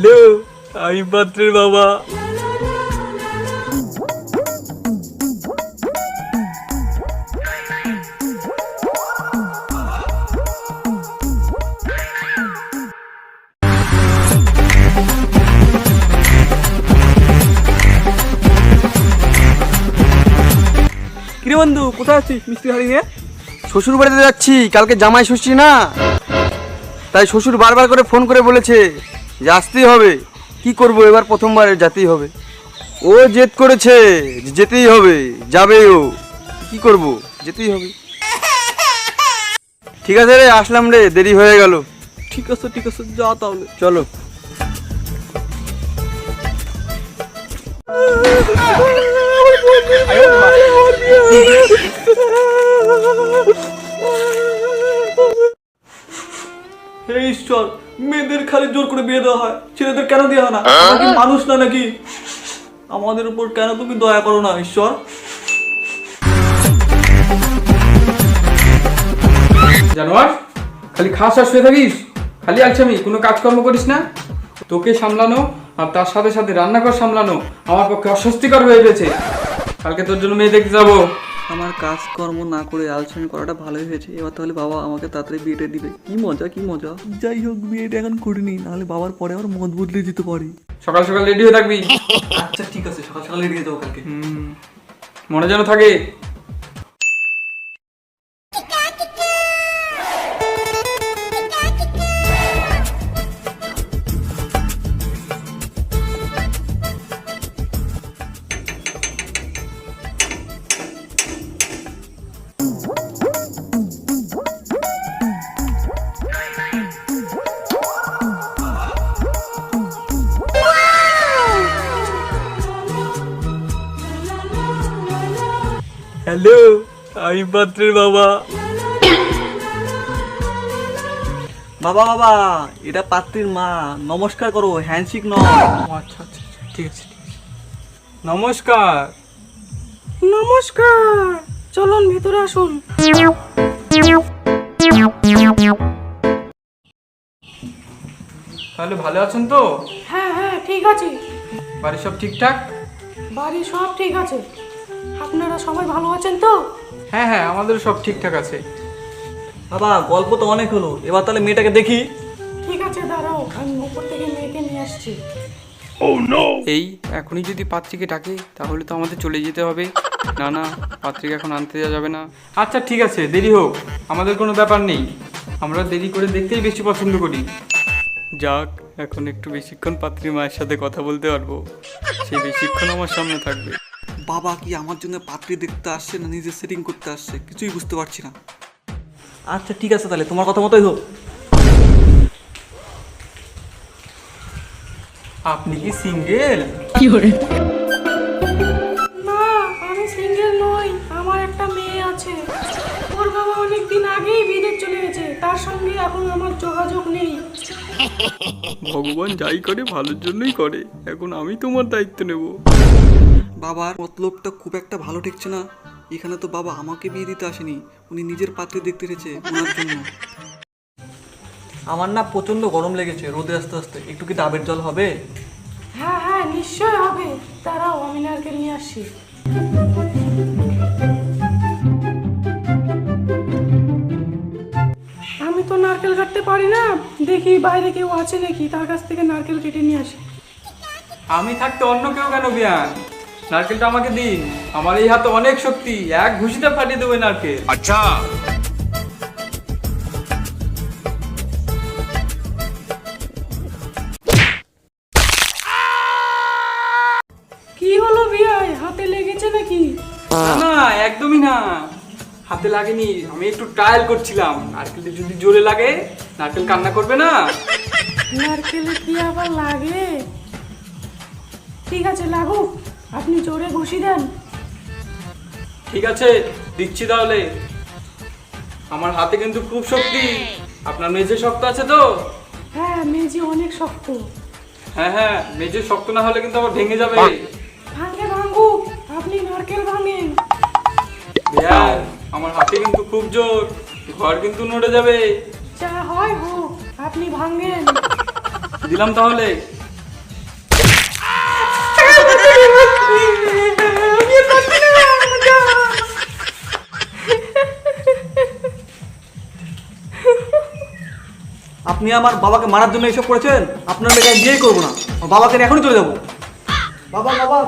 Hello আমি পাত্রের বাবা। কিরে বন্ধু কোথায় আছিস মিষ্টি হাড়ি নিয়ে? শ্বশুর বাড়িতে যাচ্ছি কালকে জামাই ষষ্ঠী না? তাই শ্বশুর বারবার করে ফোন করে বলেছে। যে আসতেই হবে। কি করব এবার প্রথমবার যেতেই হবে। ও জেদ করেছে যেতেই হবে যাবে ও কি করব? যেতেই হবে। ঠিক আছে রে আসলাম রে দেরি হয়ে গেল। ঠিক আছে ঠিক আছে যা তাহলে। চলো। হে ঈশ্বর মেয়েদের খালি জোর করে বিয়ে দেওয়া হয় ছেলেদের কেন দেওয়া হয় না? আমরা কি মানুষ না নাকি? আমাদের উপর কেন তুমি দয়া করো না ঈশ্বর? জানোয়ার খালি খাস আর শুয়ে থাকিস? খালি আলছামি কোনো কাজকর্ম করিস না? তোকে সামলানো আর তার সাথে সাথে রান্নাঘর সামলানো আমার পক্ষে অস্বস্তিকর হয়ে গেছে। কালকে তোর জন্য মেয়ে দেখতে যাব। আমার কাজকর্ম না করে আলোচনা করাটা ভালোই হয়েছে। এবার তাহলে বাবা আমাকে তাড়াতাড়ি বিয়েটা দিবে। কি মজা কি মজা? যাই হোক বিয়েটা এখন করিনি নাহলে বাবার পরে আবার মত বদলে যেতে পারি। সকাল সকাল রেডি হয়ে থাকবি? আচ্ছা ঠিক আছে সকাল সকাল রেডি হয়ে যাব কালকে। হুম, মনে যেন থাকে হ্যালো আমি পাত্রের বাবা। বাবা বাবা এটা পাত্রীর মা। নমস্কার করো হ্যান্ডশিক নয়। আচ্ছা আচ্ছা আচ্ছা, ঠিক আছে নমস্কার। নমস্কার। চলুন ভিতরে আসুন। তাহলে ভালো আছেন তো? হ্যাঁ হ্যাঁ ঠিক আছে। বাড়ির সব ঠিকঠাক? বাড়ি সব ঠিক আছে। আপনারা সবাই ভালো আছেন তো? হ্যাঁ হ্যাঁ আমাদের সব ঠিকঠাক আছে। বাবা গল্প তো অনেক হলো। এবার তাহলে মেয়েটাকে দেখি। ঠিক আছে দাঁড়াও আমি উপর থেকে মেয়েকে নিয়ে আসছি। এই এখনই যদি পাত্রীকে ডাকে তাহলে তো আমাদের চলে যেতে হবে। না না পাত্রীকে এখন আনতে যাওয়া যাবে না। আচ্ছা ঠিক আছে দেরি হোক। আমাদের কোনো ব্যাপার নেই। আমরা দেরি করে দেখতেই বেশি পছন্দ করি। যাক এখন একটু বেশিক্ষণ পাত্রী মায়ের সাথে কথা বলতে পারব। সে বেশিক্ষণ আমার সামনে থাকবে। বাবা কি আমার জন্য পাত্রী দেখতে আসছে না নিজে সেটিং করতে আসছে? কিছুই বুঝতে পারছি না। আচ্ছা ঠিক আছে তাহলে তোমার কথা মতোই হোক। আপনি কি সিঙ্গেল কি করে? না আমি সিঙ্গেল নই আমার একটা মেয়ে আছে। ওর বাবা অনেক দিন আগেই বিদেশ চলে গেছে তার সঙ্গে এখন আমার যোগাযোগ নেই। ভগবান যাই করে ভালোর জন্যই করে। এখন আমি তোমার দায়িত্ব নেব। বাবার মতলবটা খুব একটা ভালো ঠেকছে না। এখানে তো বাবা আমাকে বিয়ে দিতে আসেনি উনি নিজের পাত্রে দেখতে এসেছে ওনার জন্য। আমার না প্রচণ্ড গরম লেগেছে রোদে আস্তে আস্তে। একটু কি ডাবের জল হবে? হ্যাঁ হ্যাঁ নিশ্চয় হবে। তারাও আমি নারকেল নিয়ে আসছি। আমি তো নারকেল কাটতে পারি না। দেখি বাইরে কেউ আছে নাকি? তার কাছ থেকে নারকেল কেটে নিয়ে আসি। আমি থাকতে অন্য কেউ কেন বিয়ান? নারকেলটা আমাকে দিন। আমার এই হাতে অনেক শক্তি। এক ঘুষিতে ফাটিয়ে দেবে নারকেল। কি হলো বিয়াই হাতে লেগেছে নাকি? না, না একদমই না। হাতে লাগেনি। আমি একটু ট্রায়াল করছিলাম। নারকেলটা যদি জোরে লাগে নারকেল কান্না করবে না। নারকেলে কি আবার লাগে? ঠিক আছে লাগুক। আপনি জোরে ঘুষি দেন। ঠিক আছে দিচ্ছি তাহলে। আমার হাতে কিন্তু খুব শক্তি। আপনার মেঝে শক্ত আছে তো? হ্যাঁ মেজি অনেক শক্ত। হ্যাঁ হ্যাঁ মেঝে শক্ত না হলে কিন্তু আবার ভেঙে যাবে। ভাঙে। ভাঙুক। আপনি নারকেল ভাঙেন। আমার হাতে কিন্তু খুব জোর। ঘর কিন্তু নড়ে যাবে। যা হয় হোক আপনি ভাঙেন। দিলাম তাহলে। আপনি আমার বাবাকে মারার জন্য এসব করেছেন, আপনার মেয়েকে আমি বিয়েই করব না। বাবাকে এখনই চলে যাব। বাবা বাবা